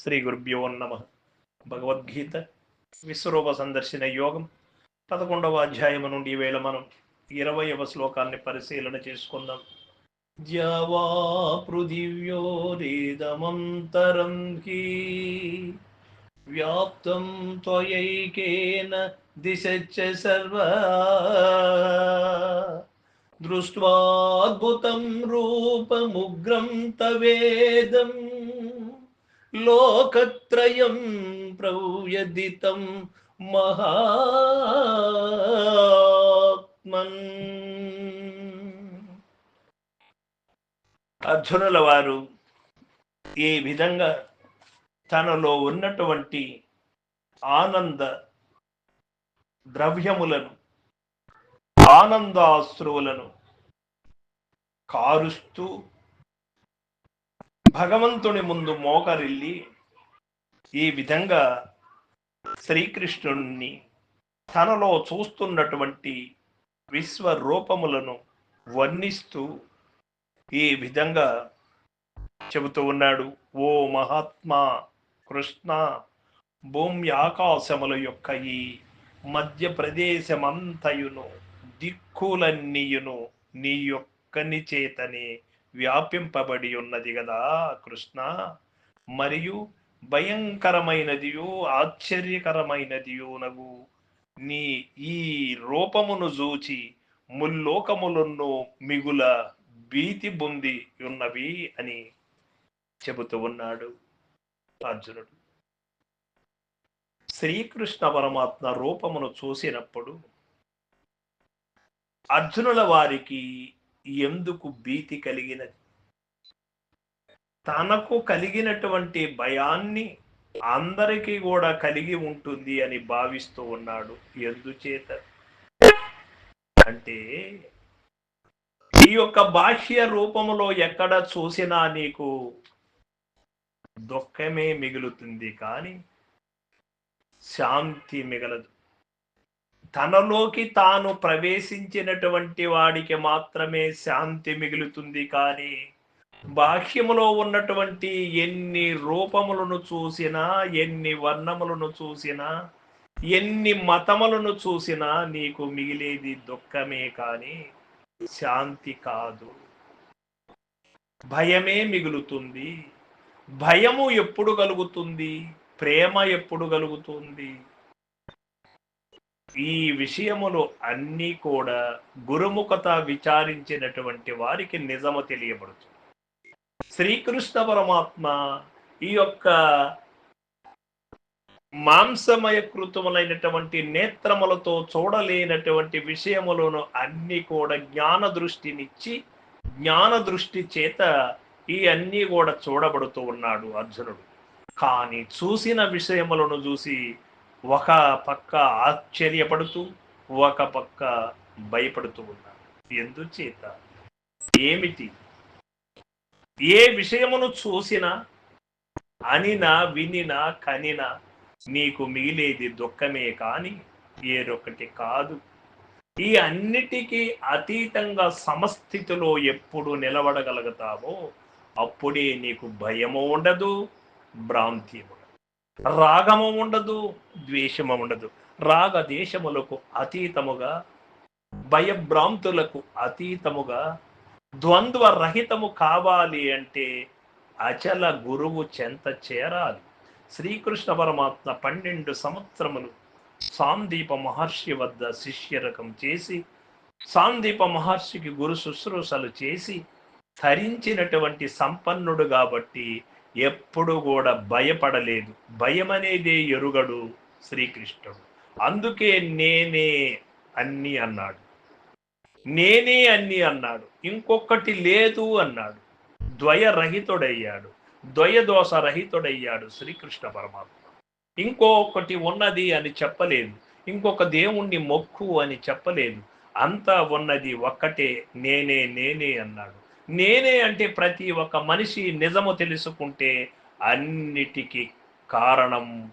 శ్రీ గురుభ్యో నమ భగవద్గీత విశ్వరూప సందర్శన యోగం పదకొండవ అధ్యాయము నుండి ఈవేళ మనం ఇరవయవ శ్లోకాన్ని పరిశీలన చేసుకుందాం జవా పృథివ్యోరేదమంతరం హి వ్యాప్తం త్వయైకేన దిశచ్చ సర్వ దృష్ట్వాద్భుతం రూపముగ్రం తవేదం లోకత్రయం ప్రవ్యదితం మహాత్మన్. అర్జునుల వారు ఈ విధంగా తనలో ఉన్నటువంటి ఆనంద ద్రవ్యములను ఆనందాశ్రువులను కారుస్తూ భగవంతుని ముందు మోకరిల్లి ఈ విధంగా శ్రీకృష్ణుణ్ణి తనలో చూస్తున్నటువంటి విశ్వరూపములను వర్ణిస్తూ ఈ విధంగా చెబుతూ ఉన్నాడు. ఓ మహాత్మా కృష్ణ భూమి ఆకాశముల యొక్క ఈ మధ్యప్రదేశమంతయును దిక్కులన్నీయును నీ యొక్కని చేతనే వ్యాపింపబడి ఉన్నది కదా కృష్ణ. మరియు భయంకరమైనదియు ఆశ్చర్యకరమైనదియునగు నీ ఈ రూపమును చూచి ముల్లోకములను మిగుల భీతి బొంది ఉన్నవి అని చెబుతూ ఉన్నాడు అర్జునుడు. శ్రీకృష్ణ పరమాత్మ రూపమును చూసినప్పుడు అర్జునుల వారికి ఎందుకు భీతి కలిగినది తనకు కలిగినటువంటి భయాన్ని అందరికీ కూడా కలిగి ఉంటుంది అని భావిస్తూ ఉన్నాడు. ఎందుచేత? అంటే ఈ యొక్క బాహ్య రూపములో ఎక్కడ చూసినా నీకు దుఃఖమే మిగులుతుంది కానీ శాంతి మిగలదు. తనలోకి తాను ప్రవేశించినటువంటి వాడికి మాత్రమే శాంతి మిగులుతుంది కానీ బాహ్యములో ఉన్నటువంటి ఎన్ని రూపములను చూసినా ఎన్ని వర్ణములను చూసినా ఎన్ని మతములను చూసినా నీకు మిగిలేది దుఃఖమే కానీ శాంతి కాదు. భయమే మిగులుతుంది. భయము ఎప్పుడు కలుగుతుంది? ప్రేమ ఎప్పుడు కలుగుతుంది? ఈ విషయములు అన్నీ కూడా గురుముఖత విచారించినటువంటి వారికి నిజము తెలియబడుతుంది శ్రీకృష్ణ పరమాత్మ ఈ యొక్క మాంసమయ కృతములైనటువంటి నేత్రములతో చూడలేనటువంటి విషయములను అన్ని కూడా జ్ఞాన దృష్టినిచ్చి జ్ఞాన దృష్టి చేత ఈ అన్నీ కూడా చూడబడుతూ ఉన్నాడు అర్జునుడు. కానీ చూసిన విషయములను చూసి ఒక పక్క ఆశ్చర్యపడుతూ ఒక పక్క భయపడుతూ ఉన్నారు ఎందుచేత? ఏమిటి? ఏ విషయమును చూసినా అనినా వినినా కనినా నీకు మిగిలేది దుఃఖమే కానీ ఏరొకటి కాదు. ఈ అన్నిటికీ అతీతంగా సమస్థితిలో ఎప్పుడు నిలబడగలుగుతావో అప్పుడే నీకు భయము ఉండదు భ్రాంతి ఉండదు. రాగము ఉండదు ద్వేషము ఉండదు రాగ దేశములకు అతీతముగా భయభ్రాంతులకు అతీతముగా ద్వంద్వ రహితము కావాలి అంటే అచల గురువు చెంత చేరాలి. శ్రీకృష్ణ పరమాత్మ పన్నెండు సంవత్సరములు సాందీప మహర్షి వద్ద శిష్యరకం చేసి సాందీప మహర్షికి గురు శుశ్రూషలు చేసి ధరించినటువంటి సంపన్నుడు కాబట్టి ఎప్పుడు కూడా భయపడలేదు. భయం అనేదే ఎరుగడు శ్రీకృష్ణుడు. అందుకే నేనే అన్ని అన్నాడు. నేనే అన్ని అన్నాడు. ఇంకొకటి లేదు అన్నాడు. ద్వయరహితుడయ్యాడు. ద్వయదోష రహితుడయ్యాడు శ్రీకృష్ణ పరమాత్మ. ఇంకొకటి ఉన్నది అని చెప్పలేదు. ఇంకొక దేవుణ్ణి మొక్కు అని చెప్పలేదు. అంతా ఉన్నది ఒక్కటే నేనే నేనే అన్నాడు. నేనే అంటే ప్రతి ఒక్క మనిషి నిజము తెలుసుకుంటే అన్నిటికీ కారణం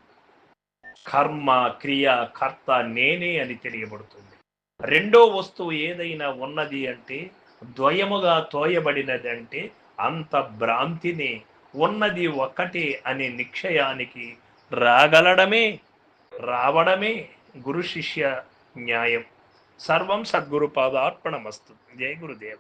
కర్మ క్రియ కర్త నేనే అని తెలియబడుతుంది. రెండో వస్తువు ఏదైనా ఉన్నది అంటే ద్వయముగా తోయబడినది అంటే అంత భ్రాంతిని ఉన్నది ఒక్కటే అనే నిక్షయానికి రాగలడమే రావడమే గురు శిష్య న్యాయం. సర్వం సద్గురు పాదార్పణమస్తు. జయ గురుదేవ.